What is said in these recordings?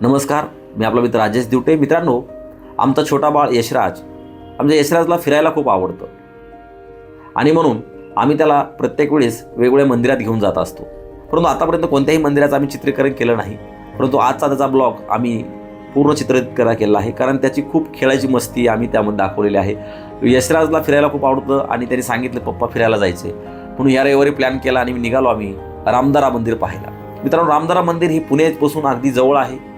नमस्कार मी आपला मित्र राजेश दिवटे. मित्रांनो आमचा छोटा बाळ यशराज आमच्या यशराजला फिरायला खूप आवडतं. आणि म्हणून आम्ही त्याला प्रत्येक वेळेस वेगवेगळ्या मंदिरात घेऊन जात असतो. परंतु आतापर्यंत कोणत्याही मंदिराचं आम्ही चित्रीकरण केलं नाही. परंतु आजचा त्याचा ब्लॉग आम्ही पूर्ण चित्रित करा केला आहे. कारण त्याची खूप खेळायची मस्ती आम्ही त्यामध्ये दाखवलेली आहे. यशराजला फिरायला खूप आवडतं आणि त्यांनी सांगितलं पप्पा फिरायला जायचे म्हणून या रविवारी प्लॅन केला आणि निघालो आम्ही रामदारा मंदिर पाहायला. मित्रांनो रामदारा मंदिर हे पुण्यापासून अगदी जवळ आहे.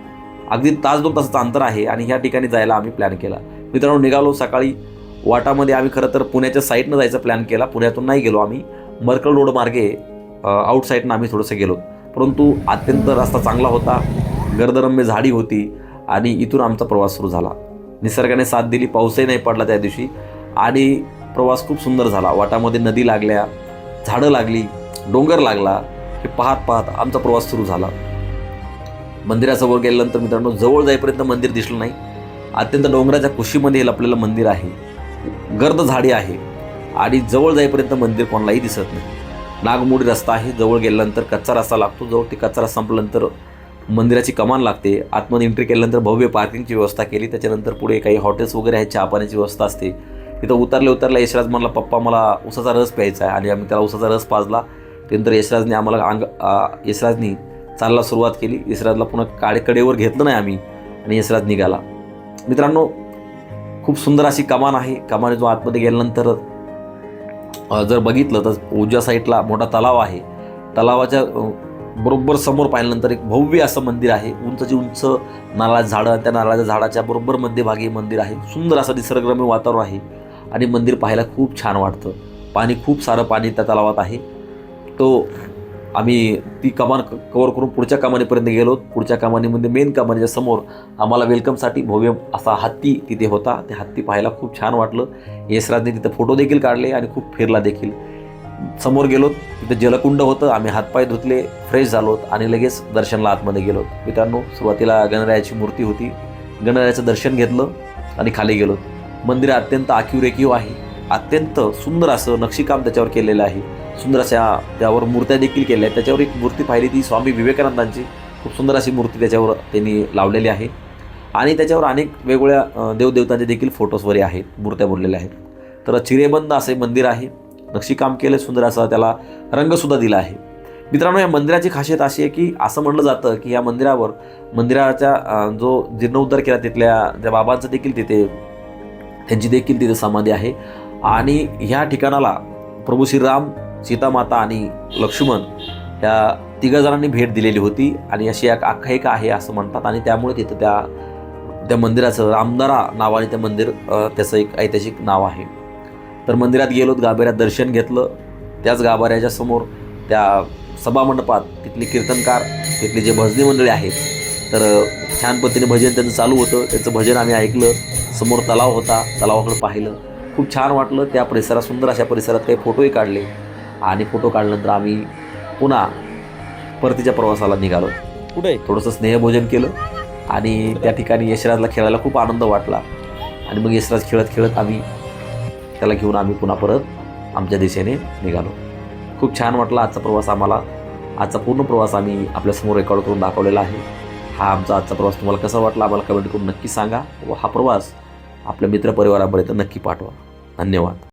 अगदी तास दोन तासाचं अंतर आहे आणि ह्या ठिकाणी जायला आम्ही प्लॅन केला. मित्रांनो निघालो सकाळी. वाटामध्ये आम्ही खरं तर पुण्याच्या साईडनं जायचा प्लॅन केला. पुण्यातून नाही गेलो आम्ही. मरकळ रोड मार्गे आउट साईडनं आम्ही थोडंसं गेलो. परंतु अत्यंत रस्ता चांगला होता. गर्दरम्य झाडी होती आणि इथून आमचा प्रवास सुरू झाला. निसर्गाने साथ दिली पाऊसही नाही पडला त्या दिवशी. आणि प्रवास खूप सुंदर झाला. वाटामध्ये नदी लागल्या झाडं लागली डोंगर लागला. हे पाहत पाहत आमचा प्रवास सुरू झाला. मंदिरासमोर गेल्यानंतर मित्रांनो जवळ जाईपर्यंत मंदिर दिसलं नाही. अत्यंत डोंगराच्या कुशीमध्ये आपल्याला मंदिर आहे. गर्द झाडी आहे आणि जवळ जाईपर्यंत मंदिर कोणालाही दिसत नाही. नागमोडी रस्ता आहे. जवळ गेल्यानंतर कच्चा रस्ता लागतो. जवळ ते कच्चा रस्ता संपल्यानंतर मंदिराची कमान लागते. आतमध्ये एंट्री केल्यानंतर भव्य पार्किंगची व्यवस्था केली. त्याच्यानंतर पुढे काही हॉटेल्स वगैरे आहेत. चहा पाण्याची व्यवस्था असते. तिथं उतरले उतरल्या यशराज म्हणला पप्पा मला उसाचा रस प्यायचा आहे. आणि आम्ही त्याला उसाचा रस पाजला. त्यानंतर यशराजने आम्हाला अंग यशराजनी चालला सुरुवात केली. इसरातला पुन्हा काळेकडेवर घेतलं नाही आम्ही आणि इसरात निघाला. मित्रांनो खूप सुंदर अशी कमान आहे. कमाने जो आतमध्ये गेल्यानंतर जर बघितलं तर उजव्या साईडला मोठा तलाव आहे. तलावाच्या बरोबर समोर पाहिल्यानंतर एक भव्य असं मंदिर आहे. उंचची उंच नारळाचं झाडं त्या नारळाच्या झाडाच्या बरोबर मध्यभागी मंदिर आहे. सुंदर असं निसर्गरम्य वातावरण आहे आणि मंदिर पाहायला खूप छान वाटतं. पाणी खूप सारं पाणी त्या तलावात आहे. तो आम्ही ती कमान क- कवर करून पुढच्या कमानीपर्यंत गेलो. पुढच्या कमानीमध्ये मेन कमानीच्या समोर आम्हाला वेलकमसाठी भव्य असा हत्ती तिथे होता. ते हत्ती पाहायला खूप छान वाटलं. यशराजने तिथं फोटो देखील काढले आणि खूप फिरला देखील. समोर गेलो. तिथं जलकुंड होतं. आम्ही हातपाय धुतले फ्रेश झालो आणि लगेच दर्शनला आतमध्ये गेलो. मित्रांनो सुरुवातीला गणरायाची मूर्ती होती. गणरायाचं दर्शन घेतलं आणि खाली गेलो. मंदिर अत्यंत आखीव रेखीव आहे. अत्यंत सुंदर असं नक्षीकाम त्याच्यावर केलेलं आहे. सुंदर अशा त्यावर मूर्त्या देखील केल्या आहेत. त्याच्यावर एक मूर्ती पाहिली ती स्वामी विवेकानंदांची. खूप सुंदर अशी मूर्ती त्याच्यावर त्यांनी लावलेली आहे. आणि त्याच्यावर अनेक वेगवेगळ्या देवदेवतांचे देखील फोटोज वगैरे आहेत मूर्त्या बनलेल्या आहेत. तर चिरेबंद असे मंदिर आहे. नक्षीकाम केलं सुंदर असा त्याला रंगसुद्धा दिला आहे. मित्रांनो या मंदिराची खासियत अशी आहे की असं म्हटलं जातं की या मंदिरावर मंदिराचा जो जीर्णोद्धार केला तिथल्या त्या बाबांचं देखील तिथे त्यांची देखील तिथे समाधी आहे. आणि ह्या ठिकाणाला प्रभू श्रीराम सीतामाता आणि लक्ष्मण या तिघा जणांनी भेट दिलेली होती आणि अशी एक आख्यायिका आहे असं म्हणतात आणि त्यामुळे तिथं त्या त्या मंदिराचं रामदारा नावाने ते मंदिर त्याचं एक ऐतिहासिक नाव आहे. तर मंदिरात गेलोत गाभाऱ्यात दर्शन घेतलं. त्याच गाभाऱ्याच्या समोर त्या सभामंडपात तिथले कीर्तनकार तिथले जे भजनी मंडळी आहेत तर छान पद्धतीने भजन त्यांचं चालू होतं. त्यांचं भजन आम्ही ऐकलं. समोर तलाव होता तलावाकडे पाहिलं. खूप छान वाटलं. त्या परिसरात सुंदर अशा परिसरात काही फोटोही काढले. आणि फोटो काढल्यानंतर आम्ही पुन्हा परतीच्या प्रवासाला निघालो. कुठे? थोडंसं स्नेहभोजन केलं आणि त्या ठिकाणी यशराजला खेळायला खूप आनंद वाटला. आणि मग यशराज खेळत खेळत आम्ही त्याला घेऊन आम्ही पुन्हा परत आमच्या दिशेने निघालो. खूप छान वाटला आजचा प्रवास आम्हाला. आजचा पूर्ण प्रवास आम्ही आपल्यासमोर रेकॉर्ड करून दाखवलेला आहे. हा आमचा आजचा प्रवास तुम्हाला कसा वाटला आम्हाला कमेंट करून नक्की सांगा व हा प्रवास आपल्या मित्रपरिवारापर्यंत नक्की पाठवा. धन्यवाद.